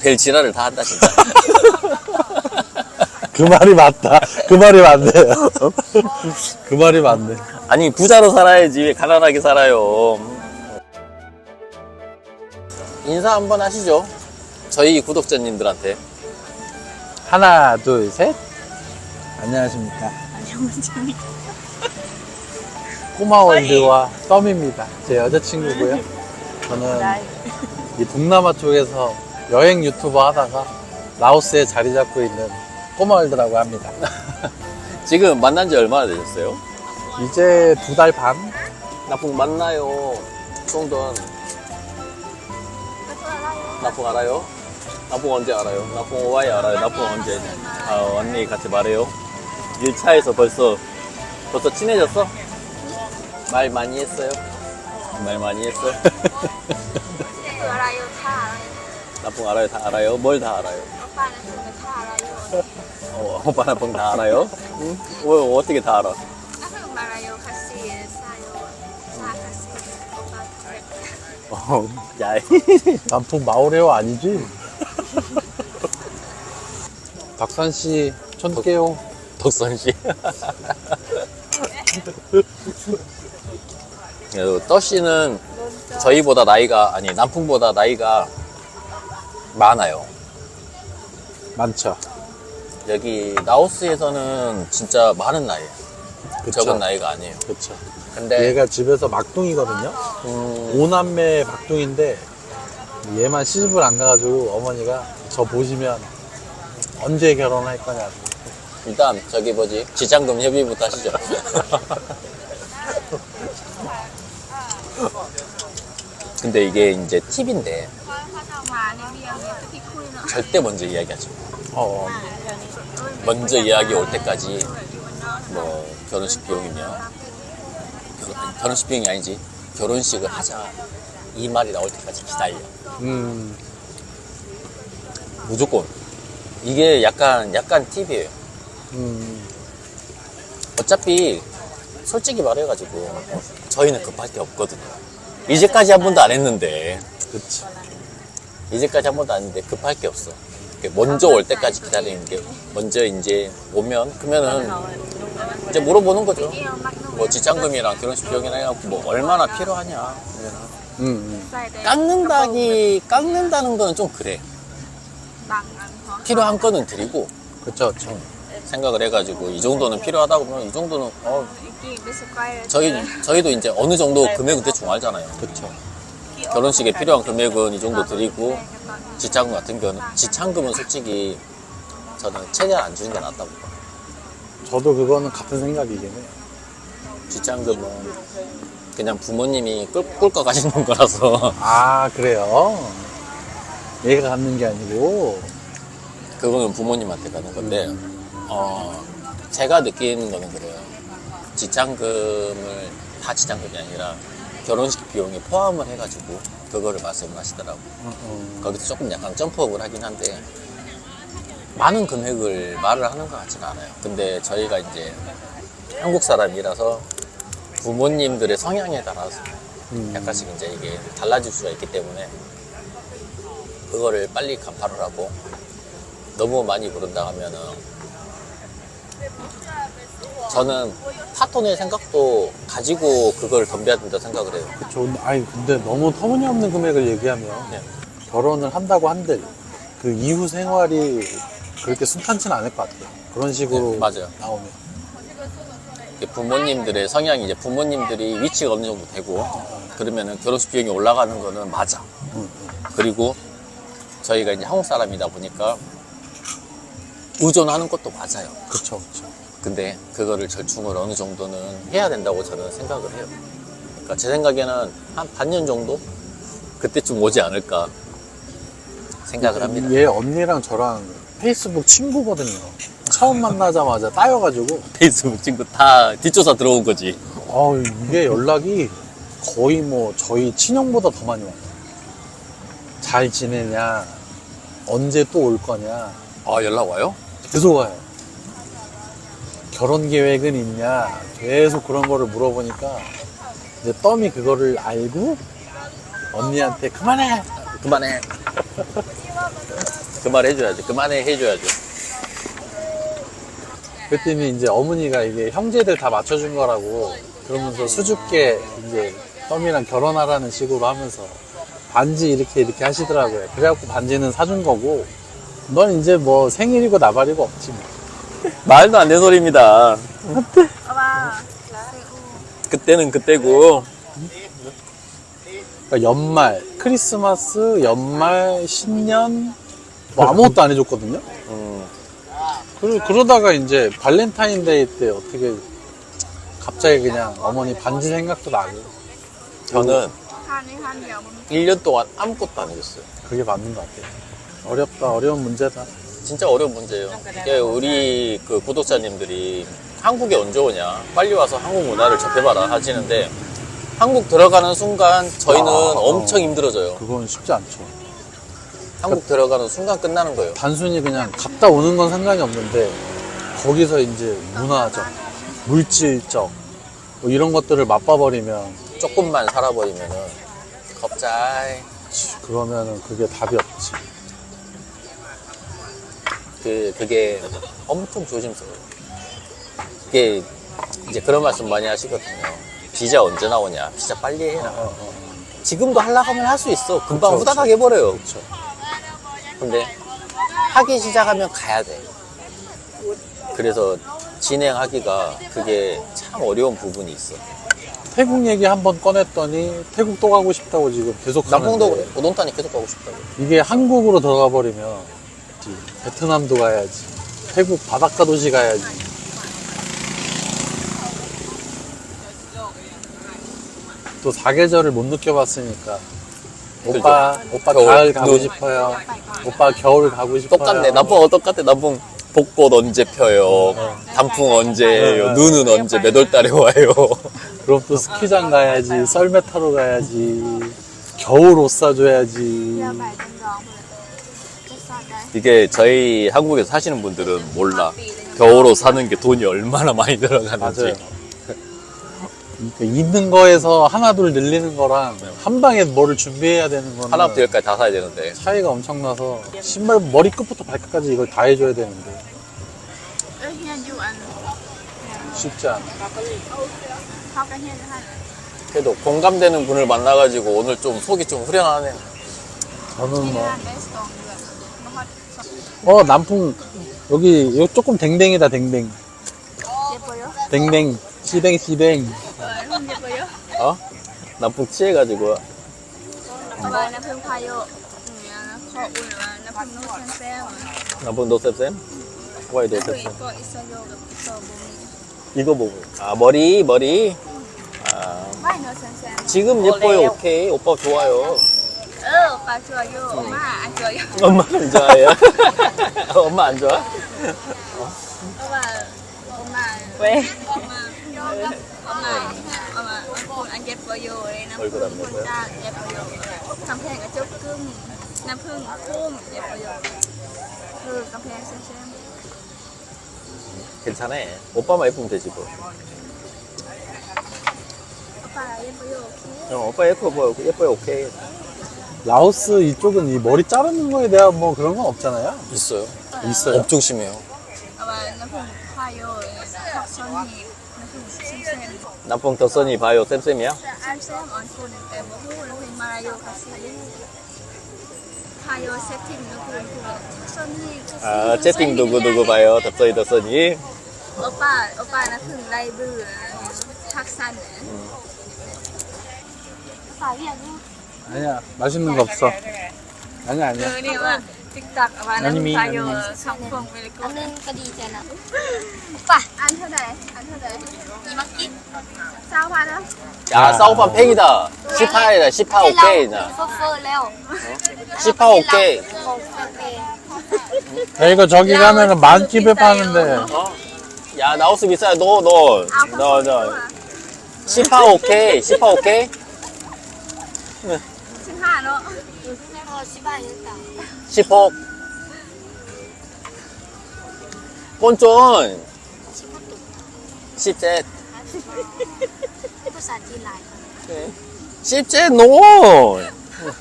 별 지랄을 다 한다 진짜. 그 말이 맞다. 그 말이 맞네. 그 말이 맞네. 아니 부자로 살아야지 왜 가난하게 살아요. 인사 한번 하시죠. 저희 구독자님들한테. 하나, 둘, 셋. 안녕하십니까. 꼬마월드와 썸입니다. 제 여자친구고요. 저는 이 동남아 쪽에서 여행 유튜버 하다가 라오스에 자리 잡고 있는 꼬마월드라고 합니다. 지금 만난 지 얼마나 되셨어요? 이제 두 달 반? 나풍 만나요. 송돈. 나풍 알아요? 나풍 언제 알아요? 나풍 오와이 알아요? 나풍 언제? 아, 언니 같이 말해요. 1차에서 벌써, 벌써 친해졌어? 말 많이 했어요? 말 많이 했어? 그 알아요, 다 알아요. 나풍 알아요? 다 알아요? 뭘 다 알아요? 오빠는 그거 다 알아요. 어, 오빠 나풍 다 알아요? 응? 어, 어떻게 다 알아? 나도 말아요, 같이 사요. 다 같이 오빠. 어, 야, 남풍 마오레오 아니지? 박산 씨, 촌게요. 덕선 씨. 그래도 떠 씨는 저희보다 나이가 아니 남풍보다 나이가 많아요. 많죠. 여기 라오스에서는 진짜 많은 나이에요. 그쵸. 적은 나이가 아니에요. 그쵸. 근데 얘가 집에서 막둥이거든요. 음, 오남매 막둥인데 얘만 시집을 안 가가지고 어머니가 저 보시면 언제 결혼할 거냐고. 일단 저기 뭐지 지장금 협의부터 하시죠. 근데 이게 이제 팁인데 화장 많이 미안해. 특히 코리나. 절대 먼저 이야기하지 마. 어, 먼저 이야기 올 때까지 뭐 결혼식 비용이면 결- 결혼식 비용이 아니지. 결혼식을 하자. 이 말이 나올 때까지 기다려. 음, 무조건. 이게 약간 약간 팁이에요. 음, 어차피 솔직히 말해가지고 저희는 급할 게 없거든요. 이제까지 한 번도 안 했는데. 그치. 이제까지 한 번도 안 했는데 급할 게 없어 먼저 올 때까지 기다리는 게 먼저 이제 오면 그러면은 이제 물어보는 거죠 뭐 지장금이랑 결혼식 비용이랑 해갖고 뭐 얼마나 필요하냐 음, 음. 깎는다기 깎는다는 거는 좀 그래. 필요한 거는 드리고 그쵸, 그쵸. 생각을 해가지고 이 정도는 필요하다고 보면 이 정도는 어. 저희 저희도 이제 어느 정도 금액은 대충 알잖아요 그쵸. 결혼식에 필요한 금액은 이 정도 드리고 지창금 같은 경우는 지창금은 솔직히 저는 최대한 안 주는 게 낫다고 봐요 저도 그거는 같은 생각이긴 해요. 지창금은 그냥 부모님이 꿀, 꿀꺽 가시는 거라서 아, 그래요? 얘가 갖는 게 아니고. 그거는 부모님한테 가는 건데 어 제가 느끼는 거는 그래요 지창금을 다 지창금이 아니라 결혼식 비용에 포함을 해가지고 그거를 말씀을 하시더라고 어, 어. 거기서 조금 약간 점프업을 하긴 한데 많은 금액을 말을 하는 것 같지는 않아요 근데 저희가 이제 한국 사람이라서 부모님들의 성향에 따라서 음. 약간씩 이제 이게 달라질 수가 있기 때문에 그거를 빨리 간파를 하고 너무 많이 부른다 하면은 저는 파토낼 생각도 가지고 그걸 덤벼야 된다 생각을 해요. 그쵸. 아니, 근데 너무 터무니없는 금액을 얘기하면 네. 결혼을 한다고 한들 그 이후 생활이 그렇게 순탄치는 않을 것 같아요. 그런 식으로 네, 맞아요. 나오면. 부모님들의 성향이 이제 부모님들이 위치가 어느 정도 되고 그러면은 결혼식 비용이 올라가는 거는 맞아. 음, 그리고 저희가 이제 한국 사람이다 보니까 의존하는 것도 맞아요. 그쵸, 그쵸. 근데 그거를 절충을 어느 정도는 해야 된다고 저는 생각을 해요. 그러니까 제 생각에는 한 반년 정도 그때쯤 오지 않을까 생각을 합니다. 얘 언니랑 저랑 페이스북 친구거든요. 처음 만나자마자 따여가지고, 페이스북 친구 다 뒷조사 들어온 거지. 어, 이게 연락이 거의 뭐 저희 친형보다 더 많이 와요. 잘 지내냐, 언제 또 올 거냐, 아 연락 와요? 계속 와요. 결혼 계획은 있냐, 계속 그런 거를 물어보니까, 이제 덤이 그거를 알고, 언니한테 그만해! 그만해. 그 말 해줘야지. 그만해 해줘야죠. 그랬더니 이제 어머니가 이게 형제들 다 맞춰준 거라고 그러면서 수줍게 이제 썸이랑 결혼하라는 식으로 하면서 반지 이렇게 이렇게 하시더라고요. 그래갖고 반지는 사준 거고 넌 이제 뭐 생일이고 나발이고 없지 뭐. 말도 안 되는 소리입니다. 그때는 그때고. 그러니까 연말, 크리스마스, 연말, 신년 뭐 아무것도 안 해줬거든요. 음, 그러, 그러다가 이제 발렌타인데이 때 어떻게 갑자기 그냥 어머니 반지 생각도 나고 저는 한이 한 명. 1년 동안 아무것도 안 해줬어요. 그게 맞는 것 같아요. 어렵다, 어려운 문제다. 진짜 어려운 문제예요. 이게 우리 그 구독자님들이 한국에 언제 오냐? 빨리 와서 한국 문화를 접해봐라 하시는데 한국 들어가는 순간 저희는 아, 엄청 어. 힘들어져요. 그건 쉽지 않죠. 한국 들어가는 순간 끝나는 거예요. 단순히 그냥 갔다 오는 건 상관이 없는데 거기서 이제 문화적, 물질적 뭐 이런 것들을 맛봐버리면 조금만 살아버리면은 겁잘 그러면은 그게 답이 없지. 그 그게 엄청 조심스러워요. 그게 이제 그런 말씀 많이 하시거든요. 비자 언제 나오냐? 비자 빨리 해라. 어, 어, 지금도 하려고 하면 할 수 있어. 금방 그쵸, 후다닥 해버려요. 그렇죠. 근데 하기 시작하면 가야 돼. 그래서 진행하기가 그게 참 어려운 부분이 있어. 태국 얘기 한 번 꺼냈더니 태국 또 가고 싶다고 지금 계속 남풍도 하는데 그래. 오동탄이 계속 가고 싶다고. 이게 한국으로 들어가 버리면 베트남도 가야지. 태국 바닷가 도시 가야지. 또 사계절을 못 느껴봤으니까 오빠 오빠 겨울, 가을 가고 눈. 싶어요. 오빠 겨울 가고 싶어요. 똑같네. 남풍 똑같아. 남풍 벚꽃 언제 펴요? 단풍 언제예요? 네. 눈은 언제 몇 월 달에 와요? 그럼 또 스키장 가야지, 썰매 타러 가야지, 겨울 옷 사줘야지. 이게 저희 한국에서 사시는 분들은 몰라. 겨울옷 사는 게 돈이 얼마나 많이 들어가는지. 맞아요. 그러니까 있는 거에서 하나 둘 늘리는 거랑 한 방에 뭐를 준비해야 되는 거는 하나부터 열까지 다 사야 되는데. 차이가 엄청나서 신발 머리 끝부터 발끝까지 이걸 다 해줘야 되는데. 쉽지 않아. 그래도 공감되는 분을 만나가지고 오늘 좀 속이 좀 후련하네. 저는 뭐, 어 남풍 여기 여기 조금 댕댕이다 댕댕. 예뻐요? 댕댕 시댕, 시댕, 예뻐요? 어? 남풍 취해가지고. 남편 타요. 거울 남편 노쌤쌤. 남풍 노쌤쌤? 와이 노쌤쌤. 이거 있어요. 보고. 아 머리 머리? 음. 아, 지금 예뻐요? 오케이. 오빠 좋아요. 어, 오빠 좋아요. 엄마 안 좋아요. 엄마 안 좋아해요? 엄마 안 좋아? 엄마 엄마 왜? 엄마 엄마 엄마 엄마 안 예뻐요. 남 얼굴 안 예뻐요? 혼자 예뻐요. 깜팽이가 조금 남편 좀 예뻐요. 그 깜팽이 쌤쌤. 괜찮아. 오빠만 예쁘면 되지 뭐. 오빠 예뻐요. 오케이. 어, 오빠 예뻐 보여. 예뻐요. 오케이. 라오스 이쪽은 이 머리 자르는 거에 대한 뭐 그런 건 없잖아요. 있어요. 있어요. 엄청 심해요. 남풍 덕선이 봐요. 쌤쌤이야? 봐요. 세팅 누구 누구. 아, 채팅 누구 누구 봐요. 덕선이, 덕선이. 오빠 오빠는 พึ่ 라이브 학사는 오빠 이거 아니야, 맛있는 거 없어. 아니야, 아니야. 그 tiktok 오빠는 아니미, 봐요 아니미. 밀고 Anh có đi chơi nào? 오빠 gì mà kín sao hoa đó 야, 사우판 팽이다. 18이다. 18 오케이나. Phơ phơ leo 18 오케이. 야, 이거 저기 가면은 만집에 파는데. 어? 야, 나우스 비싸요. 너, 너. áo 너, 너. 18 오케이. 18 오케이. xin hà nó Thôi chị ba đến tàu 10억. 꼰쫀. Chị mất tủ 17. Tôi xả chi lại 17 노.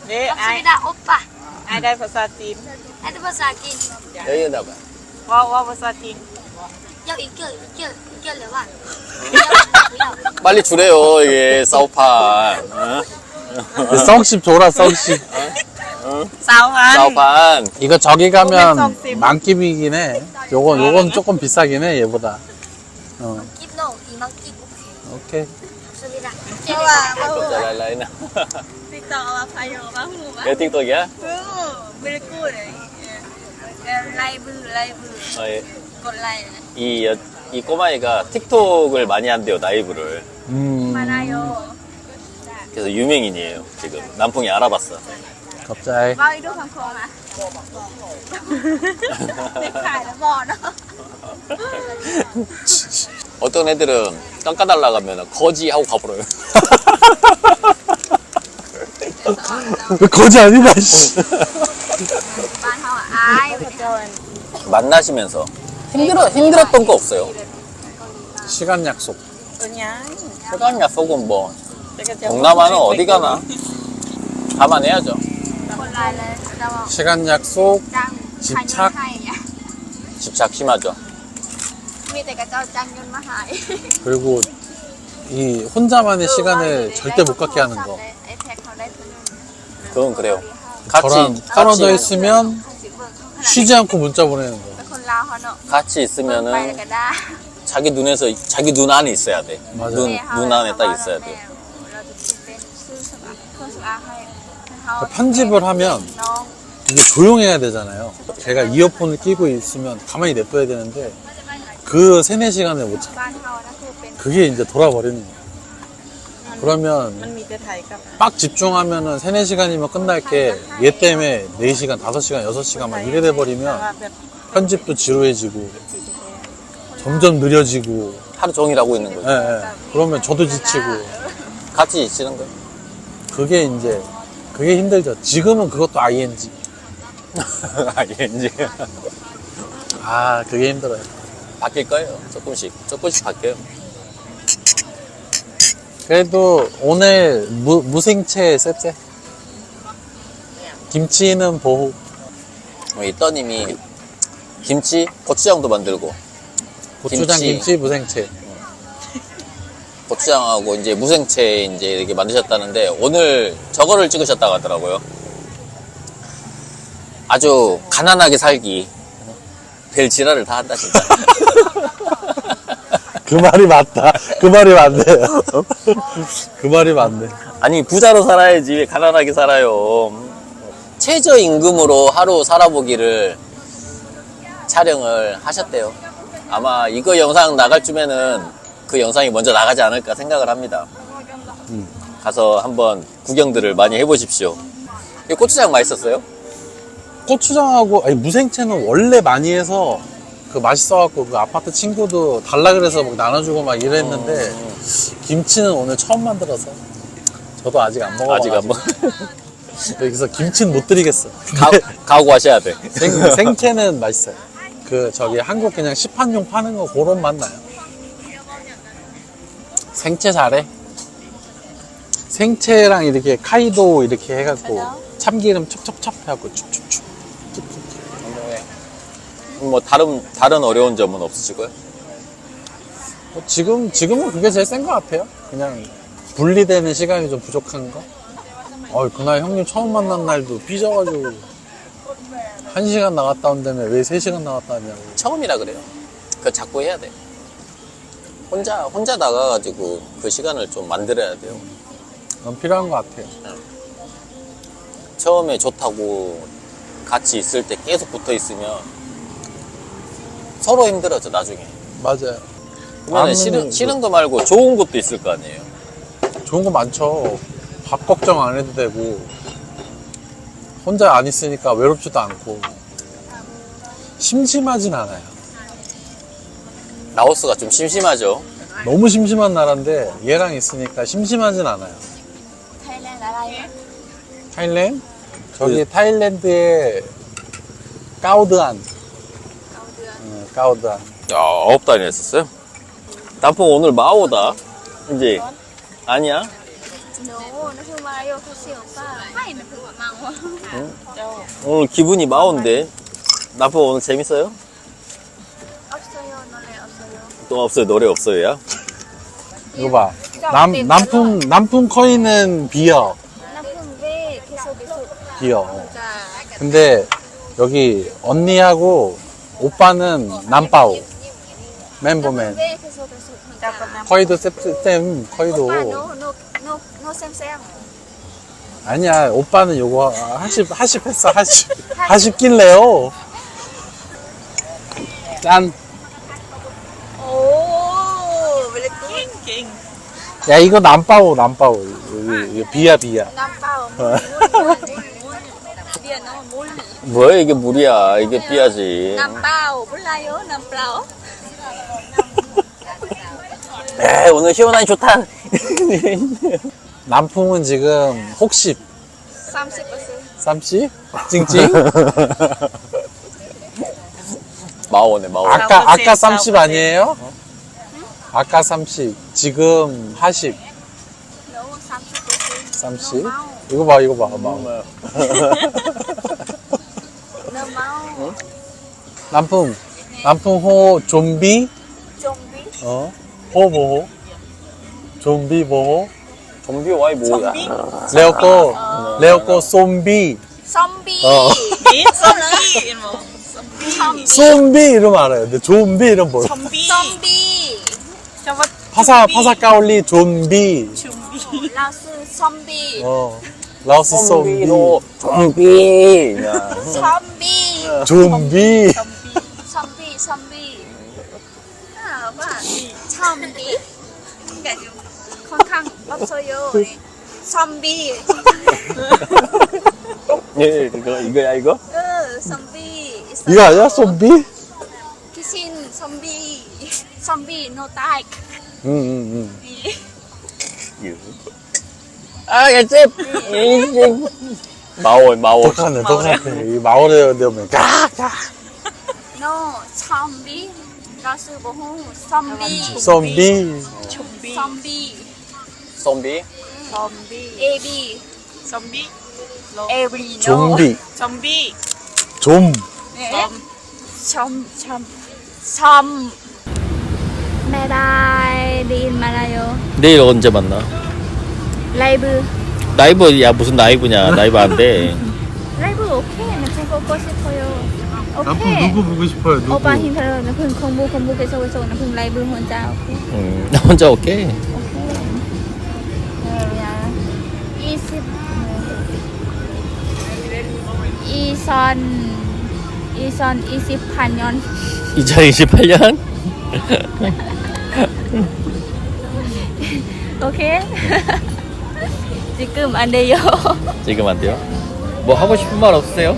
Bác sĩ đã ốp à ไอได้ภาษาจีน Anh đi bao giờ kì 여기다가 ว่าว่าภาษาจีน Yêu ý kiểu ý kiểu ý kiểu là bạn 빨리 주래요 이게 사우판 어? 썩십 줘라 썩십 싸우한. 사오판 이거 저기 가면 오백 썩씹. 만깁이긴 해. 요건 아, 요건 네. 조금 비싸긴 해 얘보다. 어. 끼노 이만 끼고 오케이. 좋습니다. 좋아 자 lại lại nào TikTok và phải 라이브 라이브. 어, 곧 라이브. 이, 이 꼬마애가 틱톡을 많이 한대요 라이브를. 음. 맞아요. 그래서 유명인이에요 지금 남풍이 알아봤어 갑자기 ว่าอีดูคำโคงอ่ะเด็กขายแล้วบอกเนาะ 어떤 애들은 깎아달라 가면 거지 하고 가버려요 왜 거지 아니다 씨. บ้านเขาอ่ะอาย 만나시면서 힘들어 힘들었던 거 없어요 시간 약속 ตัวนี้ 시간 약속은 뭐 동남아는 어디 가나? 감안해야죠. 시간 약속, 집착, 집착 심하죠. 그리고 이 혼자만의 시간을 절대 못 갖게 하는 거. 그건 그래요. 같이 저랑 떨어져 있으면 쉬지 않고 문자 보내는 거. 같이 있으면은 자기 눈에서 자기 눈 안에 있어야 돼. 맞아. 눈, 눈 안에 딱 있어야 돼. 그 편집을 하면 이제 조용해야 되잖아요. 제가 이어폰을 끼고 있으면 가만히 냅둬야 되는데 그 3, 4시간을 못 참. 그게 이제 돌아버리는 거예요. 그러면 빡 집중하면은 3, 4시간이면 끝날 게 얘 때문에 4시간, 5시간, 6시간 막 이래 돼버리면 편집도 지루해지고 점점 느려지고 하루 종일 하고 있는 거죠. 예, 예. 그러면 저도 지치고 같이 지치는 거예요. 그게 이제 그게 힘들죠. 지금은 그것도 ing. 이제. 아, 그게 힘들어요. 바뀔 거예요. 조금씩. 조금씩 바뀌어요. 그래도 오늘 무, 무생채 쎄쎄. 김치는 보호. 뭐이 떠님이 김치, 고추장도 만들고, 고추장 김치. 김치, 무생채. 고추장하고 이제 무생채 이제 이렇게 만드셨다는데, 오늘 저거를 찍으셨다고 하더라고요. 아주 가난하게 살기. 별 지랄을 다 한다, 진짜. 그 말이 맞다. 그 말이 맞네요. 그 말이 맞네. 아니 부자로 살아야지 왜 가난하게 살아요 최저 임금으로 하루 살아보기를 촬영을 하셨대요 아마 이거 영상 나갈 쯤에는 그 영상이 먼저 나가지 않을까 생각을 합니다 음. 가서 한번 구경들을 많이 해보십시오 이 고추장 맛있었어요? 고추장하고 아니 무생채는 원래 많이 해서 그 맛있어갖고 그 아파트 친구도 달라 그래서 막 나눠주고 막 이랬는데 김치는 오늘 처음 만들어서 저도 아직 안 먹어. 아직 안 먹. 여기서 김치는 못 드리겠어. 가, 각오하셔야 돼 생, 생채는 맛있어요. 그 저기 한국 그냥 시판용 파는 거 그런 맛 나요. 생채 잘해. 생채랑 이렇게 카이도 이렇게 해갖고 참기름 척척척 해갖고 축축축. 뭐 다른 다른 어려운 점은 없으시고요? 뭐 지금 지금은 그게 제일 센 것 같아요. 그냥 분리되는 시간이 좀 부족한 거. 어 그날 형님 처음 만난 날도 삐져가지고 한 시간 나갔다 온다며 왜 세 시간 나갔다 왔냐고. 처음이라 그래요. 그거 자꾸 해야 돼. 혼자 혼자 나가가지고 그 시간을 좀 만들어야 돼요. 그건 필요한 것 같아요. 처음에 좋다고 같이 있을 때 계속 붙어 있으면 서로 힘들어져 나중에. 맞아요. 그러면 아무는 싫은 그- 싫은 거 말고 좋은 것도 있을 거 아니에요. 좋은 거 많죠. 밥 걱정 안 해도 되고 혼자 안 있으니까 외롭지도 않고 심심하진 않아요. 라오스가 좀 심심하죠. 너무 심심한 나라인데 얘랑 있으니까 심심하진 않아요. 타일랜드 알아요? 타일랜드? 저기 그 타일랜드의 까우드안. 응, 까우드안. 음, 야, 아홉 달이나 했었어요? 단풍 오늘 마오다. 이제 아니야? No, 오늘 기분이 마오인데. 나포 오늘 재밌어요? 또 없어요. 노래 없어요 야? 이거 봐. 남, 남풍, 남풍 커이는 비어. 남편 왜 계속 계속 비어. 자, 근데 여기 언니하고 오빠는 남빠오. 멤버맨. 왜 계속 계속 혼자? 커이도 쌤, 커이도. 오빠 쌤쌤. 아니야, 오빠는 요거 하십, 하십 했어, 하십. 하십 낄래요. 짠. 야, 이거 남빠오. 여기, 이거 비야, 비야. 너 물. 뭐야 이게 물이야. 이게 삐야지. 남파오 몰라요, 남파오. 에 오늘 시원하니 좋다. 남풍은 지금 혹시 30%. 쌈씨? 찡찡? 마오네 마오. 아까, 아까 쌈씨 아니에요? 아까 30, 지금 40. 30. 이거 봐, 이거 봐, 봐. 어? 남풍, 남풍호 좀비? 어? 호 뭐 보호? 좀비 뭐 보호? 좀비 와이 뭐야? 레오코, 레오코 좀비. 좀비. 좀비. 어. 좀비 이름 알아요. 근데 좀비 이름 몰라. 좀비. 파사 파사 까올리 좀비. 좀비. 라스 선비. 어. 라오스 좀비. 좀비로 좀비. 선비. 좀비. 선비 선비. 아, 봐. 선비. 그러니까 좀 건강 없어요. 네. 선비. 예, 그거 이거야 이거? 응, 선비. 이거 아니야 좀비? 귀신 좀비. 좀비 no die. 응응응 아 야채. 마오 마오. 똑같네 똑같네 이 마을에 되면 까까 No, 좀비. 라스 보호. 좀비. 쏨비 ชุมบี้ 좀비. 좀비. ซอมบี้ AB. ซอมบี้ Every no. 좀비 ซอมบี้ 좀 ซอม 바이바이. 내일 만나요. 내일 언제 만나? 라이브. 라이브 야 무슨 라이브냐? 라이브 안 돼. 라이브 오케이. 나좀 보고 싶어요. 앞으로 누구 보고 싶어요? 누구? 오빠 힘들어. 나 공부 공부 계속 해서 나쁜 라이브 혼자. 오케이. 음, 혼자 오케이. 2028년 2028년? 오케이. 지금 안 돼요. 지금 안 돼요? 뭐 하고 싶은 말 없으세요?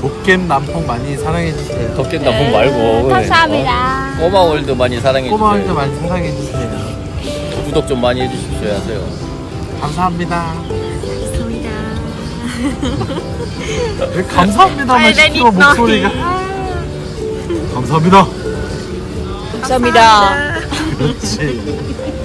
도캠 남풍 많이 사랑해주세요 덕kiến 나쁜 말고. 감사합니다. 꼬마월드 많이 사랑해 꼬마한테 주세요. 많이 사랑해주세요 구독 좀 많이 해주십시오 하세요. 감사합니다 감사합니다. 왜 감사합니다만 닉너히. 목소리가 감사합니다 감사합니다 Jesus.